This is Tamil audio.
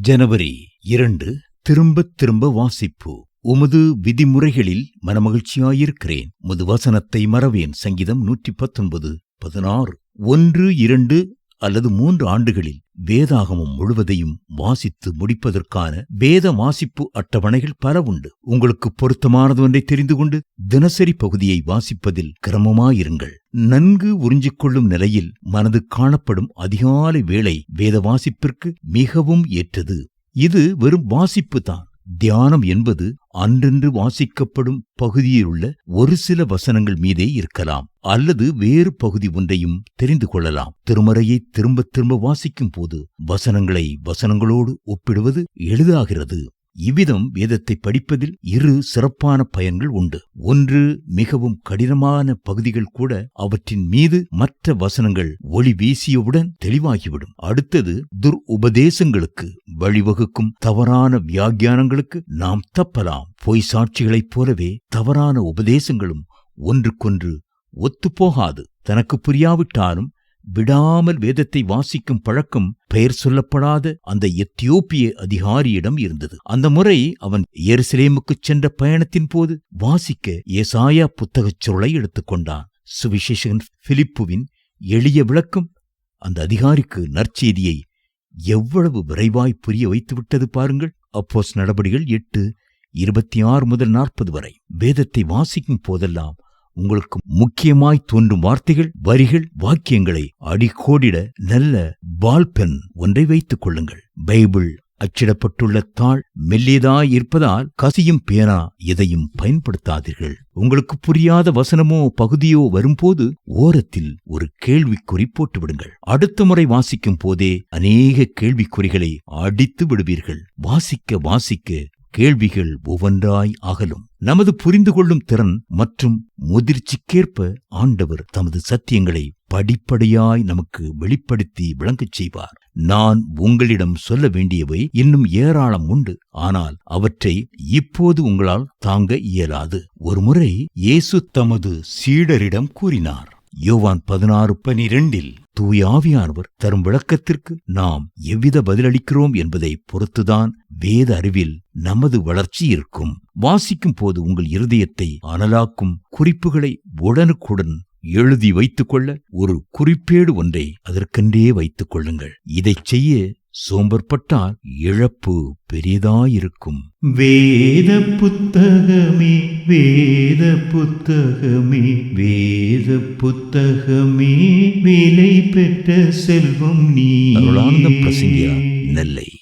ஜனவரி இரண்டு திரும்ப திரும்ப வாசிப்பு. உமது விதிமுறைகளில் மனமகிழ்ச்சியாயிருக்கிறேன். முது வசனத்தை மறவேன். சங்கீதம் நூற்றி பத்தொன்பது பதினாறு ஒன்று இரண்டு அல்லது மூன்று ஆண்டுகளில் வேதாகமம் முழுவதையும் வாசித்து முடிப்பதற்கான வேத வாசிப்பு அட்டவணைகள் பல உண்டு. உங்களுக்கு பொருத்தமானது ஒன்றை தெரிந்து கொண்டு தினசரி பகுதியை வாசிப்பதில் கிரமமாயிருங்கள். நன்கு உறிஞ்சிக் கொள்ளும் நிலையில் மனது காணப்படும் அதிகாலை வேளை வேத வாசிப்பிற்கு மிகவும் ஏற்றது. இது வெறும் வாசிப்பு தான். தியானம் என்பது அன்றென்று வாசிக்கப்படும் பகுதியிலுள்ள ஒரு சில வசனங்கள் மீதே இருக்கலாம் அல்லது வேறு பகுதி ஒன்றையும் தெரிந்து கொள்ளலாம். திருமறையை திரும்ப திரும்ப வாசிக்கும் போது வசனங்களை வசனங்களோடு ஒப்பிடுவது எளிதாகிறது. இவ்விதம் வேதத்தை படிப்பதில் இரு சிறப்பான பயன்கள் உண்டு. ஒன்று மிகவும் கடினமான பகுதிகள் கூட அவற்றின் மீது மற்ற வசனங்கள் ஒளி வீசியவுடன் தெளிவாகிவிடும். அடுத்தது துர் உபதேசங்களுக்கு வழிவகுக்கும் தவறான வியாக்கியானங்களுக்கு நாம் தப்பலாம். பொய் சாட்சிகளைப் போலவே தவறான உபதேசங்களும் ஒன்றுக்கொன்று ஒத்துப்போகாது. தனக்கு புரியாவிட்டாலும் விடாமல் வேதத்தை வாசிக்கும் பழக்கம் பெயர் சொல்லப்படாத அந்த எத்தியோப்பிய அதிகாரியிடம் இருந்தது. அந்த முறை அவன் எருசலேமுக்குச் சென்ற பயணத்தின் போது வாசிக்க ஏசாயா புத்தகச் சுருளை எடுத்துக்கொண்டான் சுவிசேஷகன் பிலிப்புவின் எளிய விளக்கம் அந்த அதிகாரிக்கு நற்செய்தியை எவ்வளவு விரைவாய் புரிய வைத்துவிட்டது பாருங்கள். அப்போஸ் நடபடிகள் எட்டு இருபத்தி ஆறு முதல் நாற்பது வரை. வேதத்தை வாசிக்கும் போதெல்லாம் உங்களுக்கு முக்கியமாய் தோன்றும் வார்த்தைகள் வரிகள் வாக்கியங்களை அடிக்கோடிட நல்ல பால் பென் ஒன்றை வைத்துக் கொள்ளுங்கள். பைபிள் அச்சிடப்பட்டுள்ள தாள் மெல்லியதாய் இருப்பதால் கசியும் பேனா எதையும் பயன்படுத்தாதீர்கள். உங்களுக்கு புரியாத வசனமோ பகுதியோ வரும்போது ஓரத்தில் ஒரு கேள்விக்குறி போட்டு விடுங்கள் அடுத்த முறை வாசிக்கும் போதே அநேக கேள்விக்குறிகளை அடித்து விடுவீர்கள். வாசிக்க வாசிக்க கேள்விகள் ஒவ்வொன்றாய் அகலும். நமது புரிந்து கொள்ளும் திறன் மற்றும் முதிர்ச்சிக்கேற்ப ஆண்டவர் தமது சத்தியங்களை படிப்படியாய் நமக்கு வெளிப்படுத்தி விளங்கச் செய்வார். நான் உங்களிடம் சொல்ல வேண்டியவை இன்னும் ஏராளம் உண்டு. ஆனால் அவற்றை இப்போது உங்களால் தாங்க இயலாது. ஒருமுறை இயேசு தமது சீடரிடம் கூறினார் யோவான் பதினாறு பனிரெண்டில் தூய ஆவியானவர் தரும் விளக்கத்திற்கு நாம் எவ்வித பதிலளிக்கிறோம் என்பதை பொறுத்துதான் வேத அறிவில் நமது வளர்ச்சி இருக்கும். வாசிக்கும் போது உங்கள் இருதயத்தை அனலாக்கும் குறிப்புகளை உடனுக்குடன் எழுதி வைத்துக்கொள்ள ஒரு குறிப்பேடு ஒன்றை அதற்கென்றே வைத்துக் கொள்ளுங்கள். இதைச் செய்ய சோம்பற்பட்டால் இழப்பு பெரியதாயிருக்கும் வேத புத்தகமே வேத புத்தகமே வேத புத்தகமே விலை பெற்ற செல்வம் நீ அருளானந்த பிரசங்கியார் நெல்லை.